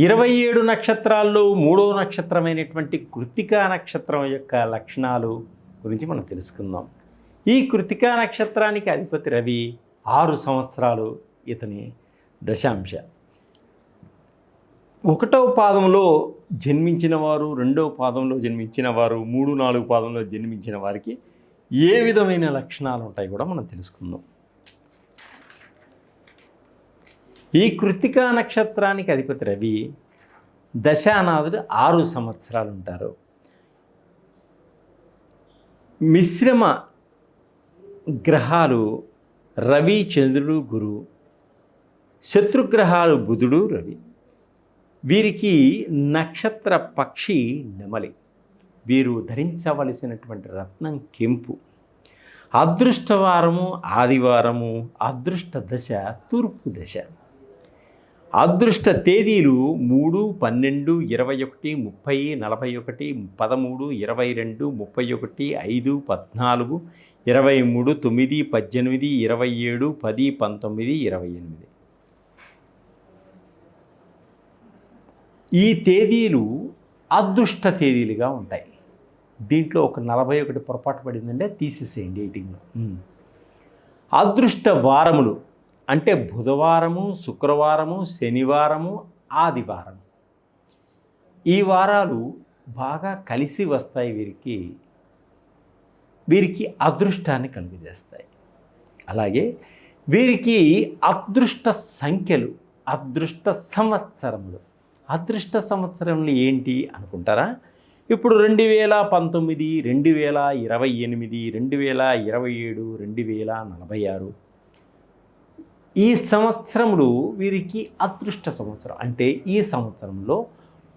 ఇరవై ఏడు నక్షత్రాల్లో మూడో నక్షత్రమైనటువంటి కృతికా నక్షత్రం యొక్క లక్షణాలు గురించి మనం తెలుసుకుందాం. ఈ కృతికా నక్షత్రానికి అధిపతి రవి ఆరు సంవత్సరాలు ఇతని దశాంశ. ఒకటవ పాదంలో జన్మించిన వారు రెండవ పాదంలో జన్మించిన వారు మూడు నాలుగు పాదంలో జన్మించిన వారికి ఏ విధమైన లక్షణాలు ఉంటాయి కూడా మనం తెలుసుకుందాం. ఈ కృతికా నక్షత్రానికి అధిపతి రవి దశానాథుడు ఆరు సంవత్సరాలు ఉంటారు మిశ్రమ గ్రహాలు రవి చంద్రుడు గురు. శత్రుగ్రహాలు బుధుడు రవి. వీరికి నక్షత్ర పక్షి నెమలి. వీరు ధరించవలసినటువంటి రత్నం కెంపు. అదృష్టవారము ఆదివారము అదృష్ట దశ తూర్పు దశ. అదృష్ట తేదీలు మూడు పన్నెండు ఇరవై ఒకటి ముప్పై నలభై ఒకటి పదమూడు ఇరవై రెండు ముప్పై ఒకటి ఐదు పద్నాలుగు ఇరవై మూడు తొమ్మిది పద్దెనిమిది ఇరవై ఏడు పది పంతొమ్మిది ఇరవై ఎనిమిది. ఈ తేదీలు అదృష్ట తేదీలుగా ఉంటాయి. దీంట్లో ఒక నలభై ఒకటి పొరపాటు పడిందంటే తీసేసేయండి ఎయిటింగ్లో అదృష్ట వారములు అంటే బుధవారము శుక్రవారము శనివారము ఆదివారం ఈ వారాలు బాగా కలిసి వస్తాయి వీరికి. వీరికి అదృష్టాన్ని కలుగజేస్తాయి. అలాగే వీరికి అదృష్ట సంఖ్యలు అదృష్ట సంవత్సరములు. అదృష్ట సంవత్సరములు ఏంటి అనుకుంటారా? ఇప్పుడు రెండు వేల పంతొమ్మిది రెండు వేల ఇరవై ఎనిమిది రెండు వేల ఇరవై ఏడు రెండు వేల నలభై ఆరు. ఈ సంవత్సరములు వీరికి అదృష్ట సంవత్సరం. అంటే ఈ సంవత్సరంలో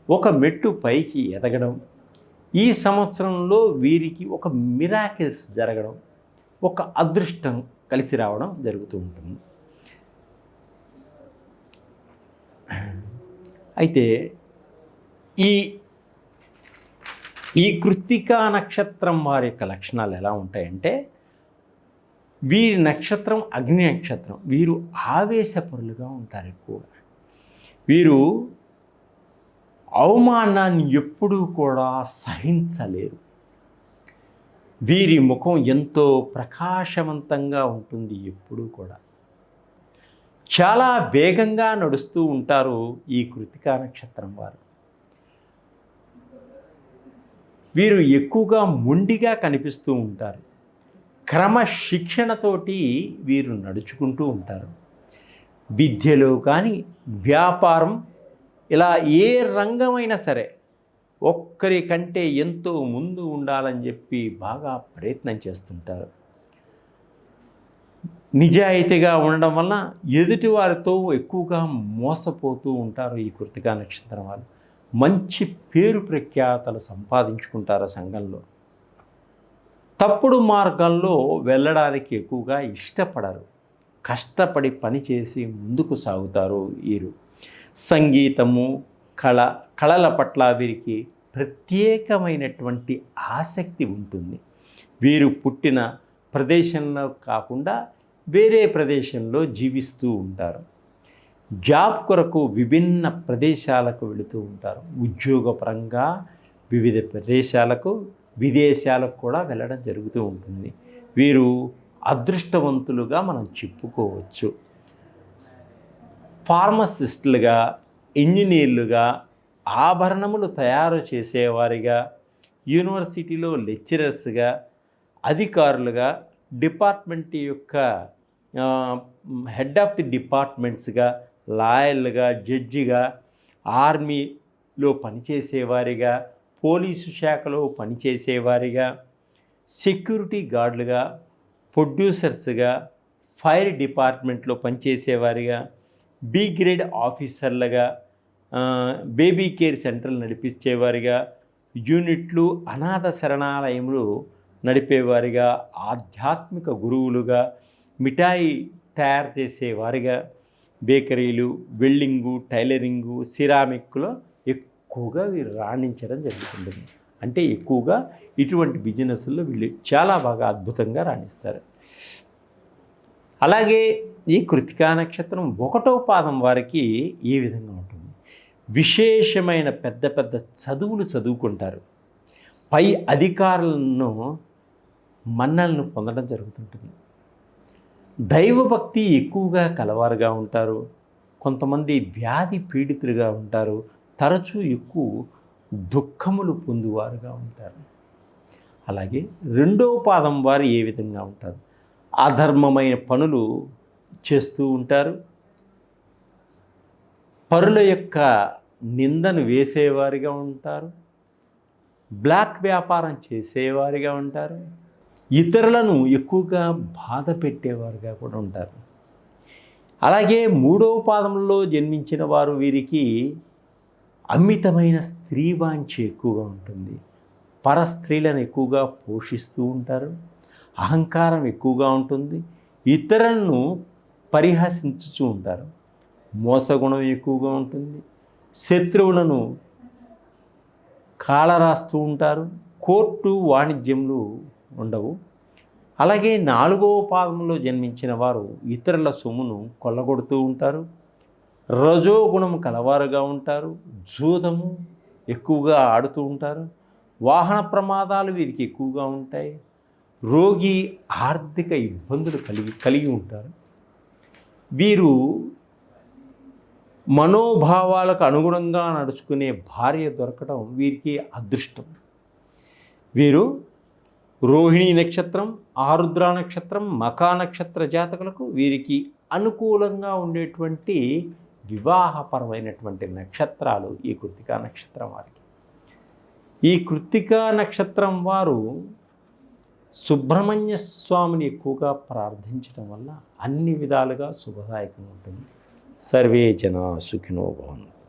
ఒక మెట్టు పైకి ఎదగడం ఈ సంవత్సరంలో వీరికి ఒక మిరాకిల్స్ జరగడం ఒక అదృష్టం కలిసి రావడం జరుగుతూ ఉంటుంది. అయితే ఈ ఈ కృత్తికా నక్షత్రం వారి యొక్క లక్షణాలు ఎలా ఉంటాయంటే వీరి నక్షత్రం అగ్ని నక్షత్రం. వీరు ఆవేశపరులుగా ఉంటారు ఎక్కువగా వీరు అవమానాన్ని ఎప్పుడూ కూడా సహించలేరు. వీరి ముఖం ఎంతో ప్రకాశవంతంగా ఉంటుంది ఎప్పుడూ కూడా. చాలా వేగంగా నడుస్తూ ఉంటారు ఈ కృతికా నక్షత్రం వారు. వీరు ఎక్కువగా మొండిగా కనిపిస్తూ ఉంటారు. క్రమశిక్షణతోటి వీరు నడుచుకుంటూ ఉంటారు. విద్యలో కానీ వ్యాపారం ఇలా ఏ రంగమైనా సరే ఒక్కరి కంటే ఎంతో ముందు ఉండాలని చెప్పి బాగా ప్రయత్నం చేస్తుంటారు. నిజాయితీగా ఉండడం వల్ల ఎదుటి వారితో ఎక్కువగా మోసపోతూ ఉంటారు ఈ కృతికా నక్షత్రం వాళ్ళు. మంచి పేరు ప్రఖ్యాతలు సంపాదించుకుంటారు సంఘంలో. తప్పుడు మార్గంలో వెళ్ళడానికి ఎక్కువగా ఇష్టపడరు. కష్టపడి పనిచేసి ముందుకు సాగుతారు వీరు. సంగీతము కళ కళల పట్ల వీరికి ప్రత్యేకమైనటువంటి ఆసక్తి ఉంటుంది. వీరు పుట్టిన ప్రదేశంలో కాకుండా వేరే ప్రదేశంలో జీవిస్తూ ఉంటారు. జాబ్ కొరకు విభిన్న ప్రదేశాలకు వెళుతూ ఉంటారు. ఉద్యోగపరంగా వివిధ ప్రదేశాలకు విదేశాలకు కూడా వెళ్ళడం జరుగుతూ ఉంటుంది. వీరు అదృష్టవంతులుగా మనం చెప్పుకోవచ్చు. ఫార్మసిస్టులుగా ఇంజనీర్లుగా ఆభరణములు తయారు చేసేవారిగా యూనివర్సిటీలో లెక్చరర్స్గా అధికారులుగా డిపార్ట్మెంట్ యొక్క హెడ్ ఆఫ్ ది డిపార్ట్మెంట్స్గా లాయర్లుగా జడ్జిగా ఆర్మీలో పనిచేసేవారిగా పోలీసు శాఖలో పనిచేసేవారిగా సెక్యూరిటీ గార్డులుగా ప్రొడ్యూసర్స్గా ఫైర్ డిపార్ట్మెంట్లో పనిచేసేవారిగా బి గ్రేడ్ ఆఫీసర్లుగా బేబీ కేర్ సెంటర్లు నడిపించేవారిగా యూనిట్లు అనాథ శరణాలయములు నడిపేవారిగా ఆధ్యాత్మిక గురువులుగా మిఠాయి తయారు చేసేవారిగా బేకరీలు వెల్డింగు టైలరింగు సిరామిక్లో ఎక్కువగా వీరు రాణించడం జరుగుతుంది. అంటే ఎక్కువగా ఇటువంటి బిజినెస్లో వీళ్ళు చాలా బాగా అద్భుతంగా రాణిస్తారు. అలాగే ఈ కృతికా నక్షత్రం ఒకటో పాదం వారికి ఏ విధంగా ఉంటుంది? విశేషమైన పెద్ద పెద్ద చదువులు చదువుకుంటారు. పై అధికారులను మన్నలను పొందడం జరుగుతుంటుంది. దైవభక్తి ఎక్కువగా కలవారుగా ఉంటారు. కొంతమంది వ్యాధి పీడితులుగా ఉంటారు. తరచూ ఎక్కువ దుఃఖములు పొందువారుగా ఉంటారు. అలాగే రెండవ పాదం వారు ఏ విధంగా ఉంటారు? అధర్మమైన పనులు చేస్తూ ఉంటారు. పరుల యొక్క నిందను వేసేవారిగా ఉంటారు. బ్లాక్ వ్యాపారం చేసేవారిగా ఉంటారు. ఇతరులను ఎక్కువగా బాధ పెట్టేవారుగా కూడా ఉంటారు. అలాగే మూడవ పాదంలో జన్మించిన వారు వీరికి అమితమైన స్త్రీ వాంఛ ఎక్కువగా ఉంటుంది. పర స్త్రీలను ఎక్కువగా పోషిస్తూ ఉంటారు. అహంకారం ఎక్కువగా ఉంటుంది. ఇతరులను పరిహసించుతూ ఉంటారు. మోసగుణం ఎక్కువగా ఉంటుంది. శత్రువులను కాలరాస్తూ ఉంటారు. కోర్టు వాణిజ్యములు ఉండవు. అలాగే నాలుగవ పాదంలో జన్మించిన వారు ఇతరుల సొమ్మును కొల్లగొడుతూ ఉంటారు. రజోగుణం కలవారుగా ఉంటారు జూదము ఎక్కువగా ఆడుతూ ఉంటారు వాహన ప్రమాదాలు వీరికి ఎక్కువగా ఉంటాయి రోగి ఆర్థిక ఇబ్బందులు కలిగి కలిగి ఉంటారు. వీరు మనోభావాలకు అనుగుణంగా నడుచుకునే భార్య దొరకడం వీరికి అదృష్టం. వీరు రోహిణి నక్షత్రం ఆరుద్ర నక్షత్రం మకా నక్షత్ర జాతకులకు వీరికి అనుకూలంగా ఉండేటువంటి వివాహపరమైనటువంటి నక్షత్రాలు ఈ కృతికా నక్షత్రం వారికి. ఈ కృత్తికా నక్షత్రం వారు సుబ్రహ్మణ్య స్వామిని ఎక్కువగా ప్రార్థించడం వల్ల అన్ని విధాలుగా శుభదాయకంగా ఉంటుంది. సర్వే జన సుఖినో భవంతు.